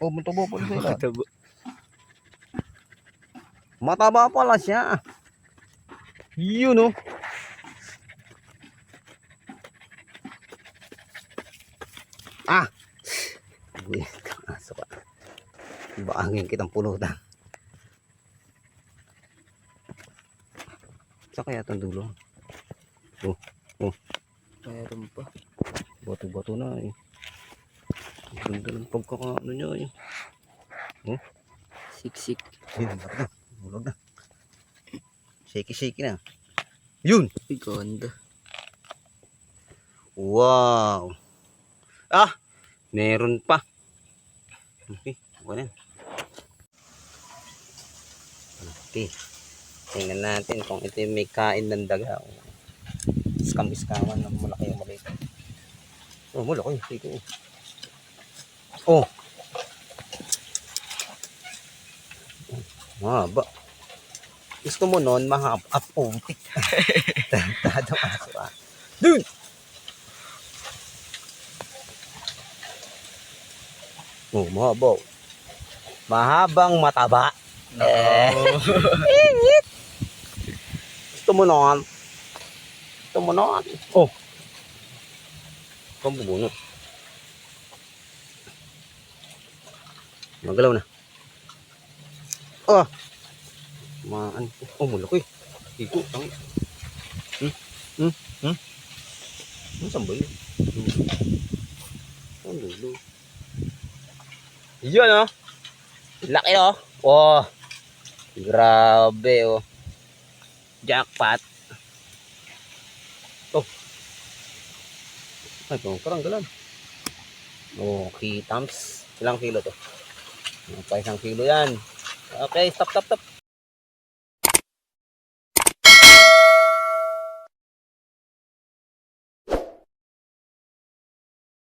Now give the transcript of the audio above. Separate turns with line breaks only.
Oh, tubo po sila.
Tubo.
Mataba pala siya. Yun oh. Ah! Uy, kaso ka. Baangin kitang pulutan. Sa kaya itong dulo?
Mayroon pa.
Bato-bato na eh. Ganda ng pagkakaano niya eh.
Siksik.
Yun, na. Bulog na. Shaky-shaky na. Yun!
Ay, ganda.
Wow! Ah! Meron pa. Okay, na. Okay. Tingnan natin kung ito yung may kain ng daga. o Scam-scaman ng malaki o maliit. Oh, malaki. Sige. Oh! Mahaba. Gusto mo nun, mahaba. Ah, putik. Tado aso ah. Dun! Oh, mahaba. Mahabang mataba. Eh. Gusto mo nun? Gusto mo nun? Oh. Kambuno. Magalaw na. Oh. Maan. Oh, malaki. Ito, ang... Hmm? Hmm? Hmm? Ano saan ba yun? Ang dulo. Yun oh. Laki oh. Oh. Grabe oh. Jackpot. Oh. Ay, pang karanggalan. Okay, tams. Ilang kilo to? Pa isang kilo yan. Okay, stop, stop, stop.